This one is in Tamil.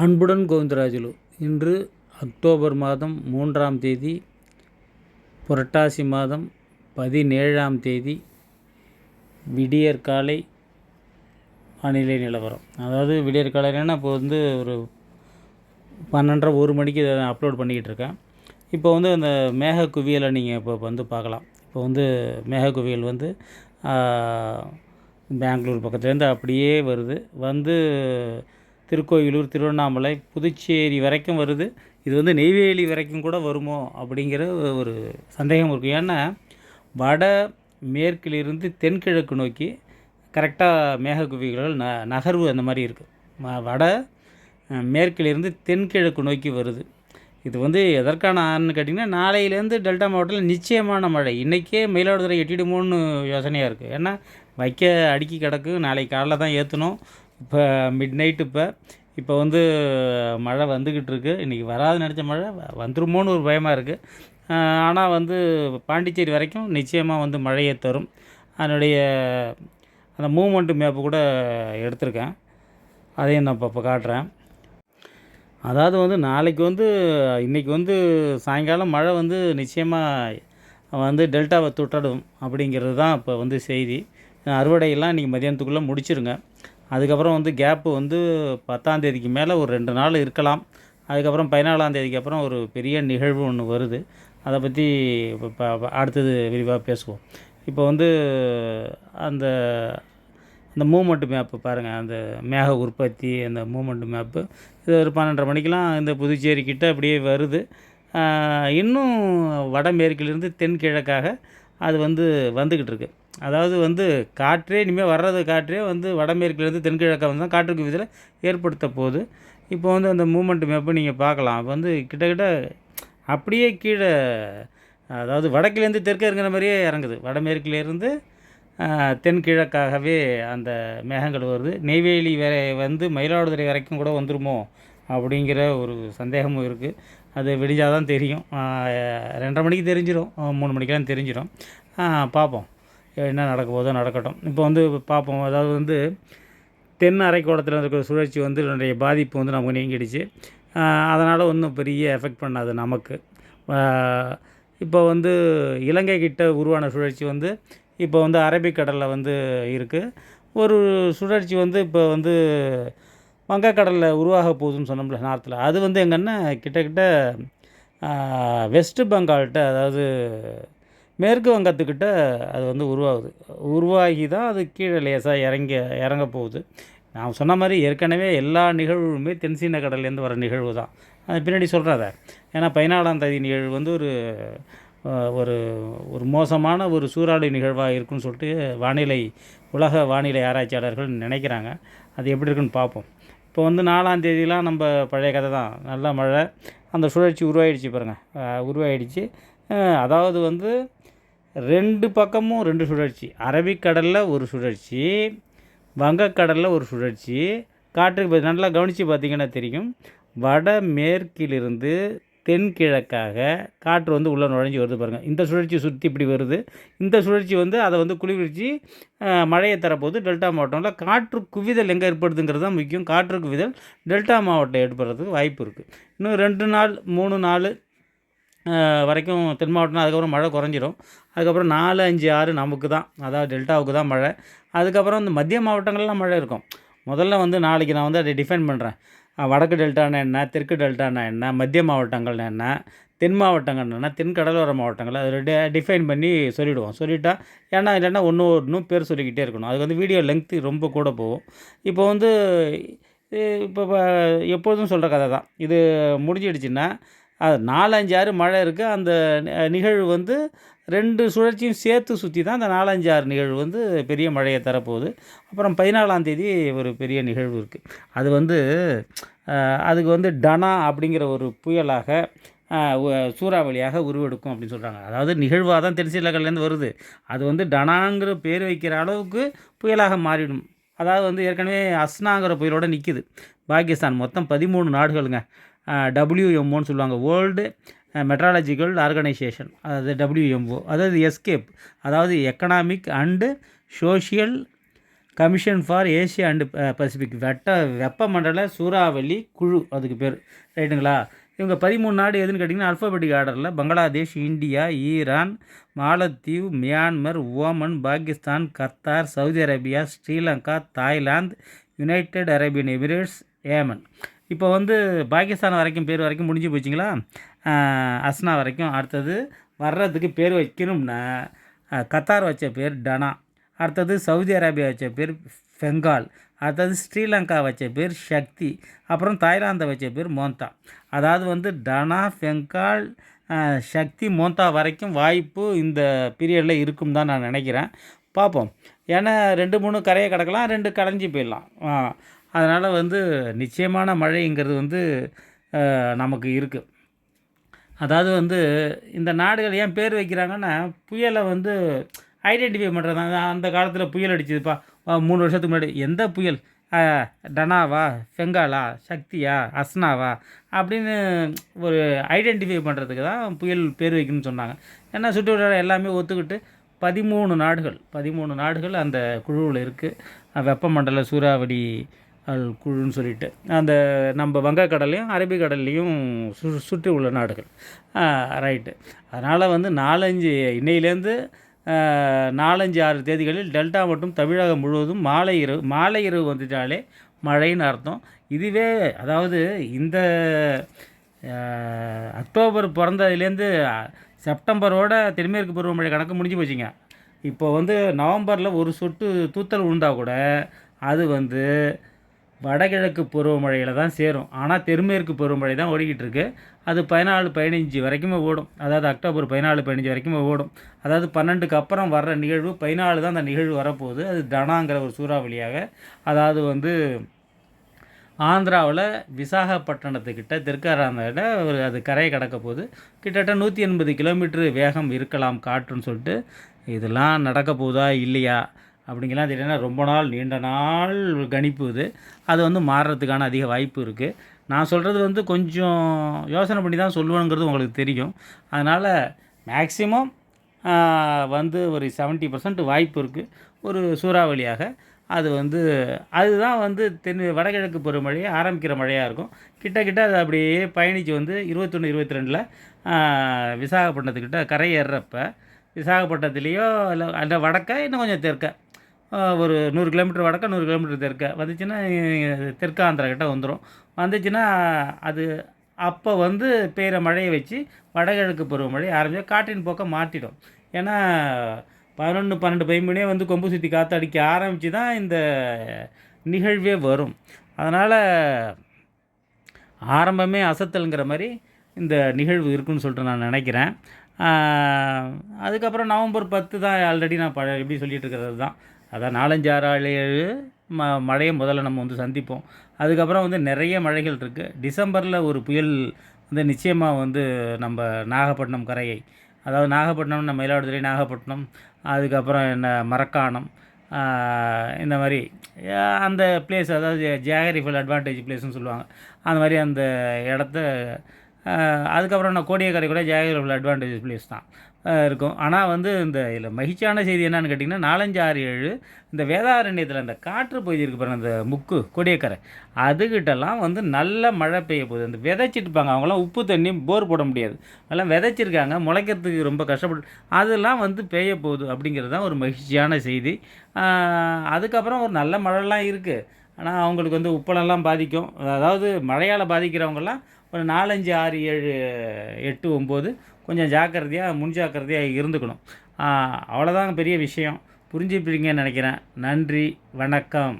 அன்புடன் கோவிந்தராஜுலு. இன்று அக்டோபர் மாதம் மூன்றாம் தேதி புரட்டாசி மாதம் பதினேழாம் தேதி விடியற்காலை வானிலை நிலவரம். அதாவது விடியற்காலைன்னா இப்போ வந்து ஒரு பன்னெண்டரை ஒரு மணிக்கு இதை அப்லோட் பண்ணிக்கிட்டு இருக்கேன். இப்போ வந்து அந்த மேக குவியலை நீங்கள் இப்போ வந்து பார்க்கலாம். இப்போ வந்து மேக குவியல் வந்து பெங்களூர் பக்கத்துலேருந்து அப்படியே வருது. வந்து திருக்கோயிலூர் திருவண்ணாமலை புதுச்சேரி வரைக்கும் வருது. இது வந்து நெய்வேலி வரைக்கும் கூட வருமோ அப்படிங்கிற ஒரு சந்தேகம் இருக்குது ஏன்னா வட மேற்கிலிருந்து தென்கிழக்கு நோக்கி கரெக்டாக மேகக்குவிகள் ந நகர்வு அந்த மாதிரி இருக்குது வட மேற்கிலிருந்து தென்கிழக்கு நோக்கி வருது. இது வந்து எதற்கான ஆன்னு கேட்டிங்கன்னா நாளையிலேருந்து டெல்டா மாவட்டத்தில் நிச்சயமான மழை. இன்றைக்கே மயிலாடுதுறை எட்டிடுமோன்னு யோசனையாக இருக்குது ஏன்னா வைக்க அடுக்கி கிடக்கு. நாளைக்கு காலைல தான் ஏற்றணும் இப்போ மிட் நைட்டு இப்போ இப்போ வந்து மழை வந்துக்கிட்டு இருக்குது இன்றைக்கி வராது நினச்ச மழை வந்துருமோன்னு ஒரு பயமாக இருக்குது ஆனால் வந்து பாண்டிச்சேரி வரைக்கும் நிச்சயமாக வந்து மழையை தரும். அதனுடைய அந்த மூமெண்ட்டு மேப்பு கூட எடுத்திருக்கேன். அதையும் நான் இப்போ இப்போ காட்டுறேன். அதாவது வந்து நாளைக்கு வந்து இன்றைக்கி வந்து சாயங்காலம் மழை வந்து நிச்சயமாக வந்து டெல்டாவை தொட்டடும் அப்படிங்கிறது தான் இப்போ வந்து செய்தி. அறுவடையெல்லாம் இன்றைக்கி மதியானத்துக்குள்ளே முடிச்சிருங்க. அதுக்கப்புறம் வந்து கேப்பு வந்து பத்தாந்தேதிக்கு மேலே ஒரு ரெண்டு நாள் இருக்கலாம். அதுக்கப்புறம் பதினாலாந்தேதிக்கு அப்புறம் ஒரு பெரிய நிகழ்வு ஒன்று வருது. அதை பற்றி இப்போ அடுத்தது விரிவாக பேசுவோம். இப்போ வந்து அந்த அந்த மூமெண்ட் மேப்பு பாருங்கள் அந்த மேக உற்பத்தி அந்த மூமெண்ட் மேப்பு இது ஒரு பன்னெண்டரை மணிக்கெலாம் இந்த புதுச்சேரி கிட்ட அப்படியே வருது. இன்னும் வடமேற்கிலிருந்து தென்கிழக்காக அது வந்து வந்துக்கிட்டு இருக்குது அதாவது வந்து காற்றே இனிமேல் வர்றது காற்றே வந்து வடமேற்குலேருந்து தென்கிழக்காக வந்து தான் காற்றுக்கு விதில் ஏற்படுத்த போகுது. இப்போ வந்து அந்த மூமெண்ட் மேப்பை நீங்கள் பார்க்கலாம். அப்போ வந்து கிட்டக்கிட்ட அப்படியே கீழே அதாவது வடக்கிலேருந்து தெற்கே இருக்கிற மாதிரியே இறங்குது. வடமேற்கிலேருந்து தென்கிழக்காகவே அந்த மேகங்கள் வருது. நெய்வேலி வரை வந்து மயிலாடுதுறை வரைக்கும் கூட வந்துருமோ அப்படிங்கிற ஒரு சந்தேகமும் இருக்குது அது விடிஞ்சால் தான் தெரியும். ரெண்டரை மணிக்கு தெரிஞ்சிடும் மூணு மணிக்கெலாம் தெரிஞ்சிடும் பார்ப்போம். என்ன நடக்க போதோ நடக்கட்டும். இப்போ வந்து பார்ப்போம். அதாவது வந்து தென் அரைக்கோளத்தில் இருக்கிற சுழற்சி வந்து என்னுடைய பாதிப்பு வந்து நமக்கு நீங்கிடுச்சு. அதனால் ஒன்றும் பெரிய எஃபெக்ட் பண்ணாது நமக்கு. இப்போ வந்து இலங்கை கிட்ட உருவான சுழற்சி வந்து இப்போ வந்து அரபிக்கடலில் வந்து இருக்குது ஒரு சுழற்சி வந்து இப்போ வந்து வங்கக்கடலில் உருவாக போகுதுன்னு சொன்னோம்ல நார்த்தில் அது வந்து எங்கன்னா கிட்டக்கிட்ட வெஸ்ட் பெங்கால்கிட்ட அதாவது மேற்கு வங்கத்துக்கிட்ட அது வந்து உருவாகுது. உருவாகி தான் அது கீழே லேசாக இறங்க இறங்க போகுது. நான் சொன்ன மாதிரி ஏற்கனவே எல்லா நிகழ்வுமே தென்சீன கடல்லேருந்து வர நிகழ்வு தான். அது பின்னாடி சொல்கிறத ஏன்னா பதினாலாம் தேதி நிகழ்வு வந்து ஒரு ஒரு ஒரு மோசமான ஒரு சூறாவளி நிகழ்வாக இருக்குன்னு சொல்லிட்டு வானிலை உலக வானிலை ஆராய்ச்சியாளர்கள் நினைக்கிறாங்க. அது எப்படி இருக்குன்னு பார்ப்போம். இப்போ வந்து நாலாம் தேதியெலாம் நம்ம பழைய கதை தான். நல்ல மழை அந்த சுழற்சி உருவாயிடுச்சு பாருங்கள் உருவாயிடுச்சு. அதாவது வந்து ரெண்டு பக்கமும் ரெண்டு சுழற்சி. அரபிக்கடலில் ஒரு சுழற்சி வங்கக்கடலில் ஒரு சுழற்சி. காற்று நல்லா கவனித்து பார்த்திங்கன்னா தெரியும். வட மேற்கிலிருந்து தென்கிழக்காக காற்று வந்து உள்ளே நுழைஞ்சி வருது பாருங்கள் இந்த சுழற்சி சுற்றி இப்படி வருது. இந்த சுழற்சி வந்து அதை வந்து குளிர்ச்சி மழையை தரப்போது டெல்டா மாவட்டங்களில் காற்று குவிதல் எங்கே ஏற்படுதுங்கிறது தான் முக்கியம். காற்று குவிதல் டெல்டா மாவட்டம் ஏற்படுறதுக்கு வாய்ப்பு இருக்குது இன்னும் ரெண்டு நாள் மூணு நாள் வரைக்கும் தென் மாவட்டம் அதுக்கப்புறம் மழை குறைஞ்சிரும். அதுக்கப்புறம் நாலு அஞ்சு ஆறு நமக்கு தான் அதாவது டெல்டாவுக்கு தான் மழை. அதுக்கப்புறம் இந்த மத்திய மாவட்டங்கள்லாம் மழை இருக்கும். முதல்ல வந்து நாளைக்கு நான் வந்து அதை டிஃபைன் பண்ணுறேன் வடக்கு டெல்டானா என்ன தெற்கு டெல்டானா என்ன மத்திய மாவட்டங்கள்னா என்ன தென் மாவட்டங்கள் என்ன தென் கடலோர மாவட்டங்கள் அதில் டிஃபைன் பண்ணி சொல்லிவிடுவோம் சொல்லிட்டா ஏன்னா இல்லைன்னா ஒன்று ஒன்றும் பேர் சொல்லிக்கிட்டே இருக்கணும். அதுக்கு வந்து வீடியோ லெங்க்த்து ரொம்ப கூட போகும். இப்போ வந்து இப்போ எப்போதும் சொல்கிற கதை தான். இது முடிஞ்சிடுச்சுன்னா அது நாலஞ்சு ஆறு மழை இருக்குது அந்த நிகழ்வு வந்து ரெண்டு சுழற்சியும் சேர்த்து சுற்றி தான் அந்த நாலஞ்சு ஆறு நிகழ்வு வந்து பெரிய மழையை தரப்போகுது. அப்புறம் பதினாலாம் தேதி ஒரு பெரிய நிகழ்வு இருக்குது அது வந்து அதுக்கு வந்து டனா அப்படிங்கிற ஒரு புயலாக சூறாவளியாக உருவெடுக்கும் அப்படின்னு சொல்கிறாங்க அதாவது நிகழ்வாக தான் தென்சீலகல்லேருந்து வருது. அது வந்து டனாங்கிற பேர் வைக்கிற அளவுக்கு புயலாக மாறிடும். அதாவது வந்து ஏற்கனவே அஸ்னாங்கிற புயலோடு நிற்கிது பாகிஸ்தான் மொத்தம் பதிமூணு நாடுகளுங்க. டபிள்யூஎம்ஓன்னு சொல்லுவாங்க. வேர்ல்டு மெட்ராலஜிக்கல் ஆர்கனைசேஷன் அதாவது டபிள்யூஎம்ஓ அதாவது எஸ்கேப் அதாவது economic and social commission for Asia and Pacific வெட்ட வெப்பமண்டல சூறாவளி குழு. அதுக்கு பேர். ரைட்டுங்களா? இவங்க பதிமூணு நாடு எதுன்னு கேட்டிங்கன்னா அல்ஃபபெட்டிக் ஆர்டரில் பங்களாதேஷ் இந்தியா ஈரான் மாலத்தீவு Myanmar Oman Pakistan Qatar Saudi Arabia Sri Lanka Thailand United Arabian Emirates Yemen. இப்போ வந்து பாகிஸ்தான் வரைக்கும் பேர் வரைக்கும் முடிஞ்சு போச்சுங்களா? அஸ்னா வரைக்கும். அடுத்தது வர்றதுக்கு பேர் வைக்கணும்னா கத்தார் வச்ச பேர் டனா. அடுத்தது சவுதி அரேபியா வச்ச பேர் பெங்கால் அடுத்தது ஸ்ரீலங்கா வச்ச பேர் சக்தி அப்புறம் தாய்லாந்தை வச்ச பேர் மோந்தா. அதாவது வந்து டனா பெங்கால் சக்தி மோந்தா வரைக்கும் வாய்ப்பு இந்த பீரியடில் இருக்கும் தான் நான் நினைக்கிறேன். பார்ப்போம். ஏன்னா ரெண்டு மூணு கரையை கடக்கலாம் ரெண்டு கடைஞ்சி போயிடலாம். அதனால் வந்து நிச்சயமான மழைங்கிறது வந்து நமக்கு இருக்குது அதாவது வந்து இந்த நாடுகள் ஏன் பேர் வைக்கிறாங்கன்னா புயலை வந்து ஐடென்டிஃபை பண்ணுறது அந்த காலத்தில் புயல் அடிச்சதுப்பா. மூணு வருஷத்துக்கு முன்னாடி. எந்த புயல்? டனாவா செங்காலா சக்தியா அஸ்னாவா அப்படின்னு ஒரு ஐடென்டிஃபை பண்ணுறதுக்கு தான் புயல் பேர் வைக்கணும்னு சொன்னாங்க. ஏன்னா சுற்றுவட்டார எல்லாமே ஒத்துக்கிட்டு பதிமூணு நாடுகள் பதிமூணு நாடுகள் அந்த குழுவில் இருக்குது வெப்பமண்டல சூறாவளி அல் குழுன்னு சொல்லிட்டு. அந்த நம்ம வங்கக்கடல்லையும் அரபிக்கடல்லையும் சு சுற்றி உள்ள நாடுகள். ரைட்டு அதனால் வந்து நாலஞ்சு இன்னையிலேருந்து நாலஞ்சு ஆறு தேதிகளில் டெல்டா மற்றும் தமிழகம் முழுவதும் மாலை இரவு மாலை இரவு வந்துட்டாலே மழைன்னு அர்த்தம். இதுவே அதாவது இந்த அக்டோபர் பிறந்ததுலேருந்து செப்டம்பரோட தென்மேற்கு பருவமழை கணக்கு முடிஞ்சு போச்சுங்க. இப்போ வந்து நவம்பரில் ஒரு சொட்டு தூத்தல் விழுந்தா கூட அது வந்து வடகிழக்கு பருவமழையில் தான் சேரும். ஆனால் தென்மேற்கு பருவமழை தான் ஓடிக்கிட்டு இருக்கு அது பதினாலு பதினஞ்சு வரைக்குமே ஓடும். அதாவது அக்டோபர் பதினாலு பதினஞ்சு வரைக்குமே ஓடும். அதாவது பன்னெண்டுக்கு அப்புறம் வர்ற நிகழ்வு பதினாலு தான் அந்த நிகழ்வு வரப்போகுது. அது தனாங்கிற ஒரு சூறாவளியாக. அதாவது வந்து ஆந்திராவில் விசாகப்பட்டினத்துக்கிட்ட தெற்காராந்தில் ஒரு அது கரையை கடக்க போகுது. கிட்டத்தட்ட நூற்றி எண்பது கிலோமீட்டர் வேகம் இருக்கலாம் காற்றுன்னு சொல்லிட்டு இதெல்லாம் நடக்க போகுதா இல்லையா? அப்படிங்கலாம் தெரியலனா ரொம்ப நாள் நீண்ட நாள் கணிப்பு இது. அது வந்து மாறுறதுக்கான அதிக வாய்ப்பு இருக்குது நான் சொல்கிறது வந்து கொஞ்சம் யோசனை பண்ணி தான் சொல்லுவேங்கிறது உங்களுக்கு தெரியும். அதனால் மேக்ஸிமம் வந்து ஒரு 70% பர்சன்ட் வாய்ப்பு இருக்குது ஒரு சூறாவளியாக அது வந்து அதுதான் வந்து தென் வடகிழக்கு பருவமழை ஆரம்பிக்கிற மழையாக இருக்கும். கிட்ட கிட்ட அது அப்படியே பயணித்து வந்து இருபத்தொன்று இருபத்தி ரெண்டில் விசாகப்பட்டினத்துக்கிட்ட கரையேறப்ப விசாகப்பட்டினத்துலேயோ இல்லை அந்த வடக்க இன்னும் கொஞ்சம் தெற்க ஒரு நூறு கிலோமீட்டர் வடக்க நூறு கிலோமீட்டர் தெற்க. வந்துச்சுன்னா தெற்காந்திரக்கிட்ட வந்துடும் வந்துச்சுன்னா அது அப்போ வந்து பெய்கிற மழையை வச்சு வடகிழக்கு பருவமழை ஆரம்பிச்சு காற்றின் போக்கம் மாற்றிடும். ஏன்னா பதினொன்று பன்னெண்டு பைமணியே வந்து கொம்பு சுற்றி காற்று அடிக்க ஆரம்பித்து தான் இந்த நிகழ்வே வரும். அதனால் ஆரம்பமே அசத்தலுங்கிற மாதிரி இந்த நிகழ்வு இருக்குன்னு சொல்லிட்டு நான் நினைக்கிறேன். அதுக்கப்புறம் நவம்பர் பத்து தான் ஆல்ரெடி நான் பழ எப்படி சொல்லிகிட்டு இருக்கிறது தான். அதான் நாலஞ்சு ஆறு ஆறு ஏழு ம மழையை முதல்ல நம்ம வந்து சந்திப்போம். அதுக்கப்புறம் வந்து நிறைய மழைகள் இருக்குது டிசம்பரில் ஒரு புயல் வந்து நிச்சயமாக வந்து நம்ம நாகப்பட்டினம் கரையை அதாவது நாகப்பட்டினம் நம்ம மயிலாடுதுறை நாகப்பட்டினம் அதுக்கப்புறம் என்ன மரக்காணம் இந்த மாதிரி அந்த பிளேஸ் அதாவது ஜியாகிரிஃபல் அட்வான்டேஜ் பிளேஸ்னு சொல்லுவாங்க. அந்த மாதிரி அந்த இடத்த அதுக்கப்புறம் நான் கோடியக்கரை கூட ஜியாகிரிஃபல் அட்வான்டேஜ் பிளேஸ் தான். இருக்கும். ஆனால் வந்து இந்த இதில் மகிழ்ச்சியான செய்தி என்னன்னு கேட்டிங்கன்னா நாலஞ்சு ஆறு ஏழு இந்த வேதாரண்யத்தில் அந்த காற்று பகுதி இருக்கு பாருங்க அந்த முக்கு கொடியக்கரை. அதுகிட்டலாம் வந்து நல்ல மழை பெய்ய போகுது. அந்த விதைச்சிட்டுப்பாங்க அவங்களாம் உப்பு தண்ணி போர் போட முடியாது. அதெல்லாம் விதைச்சிருக்காங்க. முளைக்கிறதுக்கு ரொம்ப கஷ்டப்பட்டு அதெல்லாம் வந்து பெய்ய போகுது அப்படிங்கிறது தான் ஒரு மகிழ்ச்சியான செய்தி. அதுக்கப்புறம் ஒரு நல்ல மழைலாம் இருக்குது ஆனால் அவங்களுக்கு வந்து உப்பளம்லாம் பாதிக்கும். அதாவது மழையால் பாதிக்கிறவங்கெல்லாம் ஒரு நாலஞ்சு ஆறு ஏழு எட்டு ஒம்பது கொஞ்சம் ஜாக்கிரதையாக முன் ஜாக்கிரதையாக இருந்துக்கணும். அவ்வளோதாங்க பெரிய விஷயம். புரிஞ்சுப்பீங்கன்னு நினைக்கிறேன். நன்றி வணக்கம்.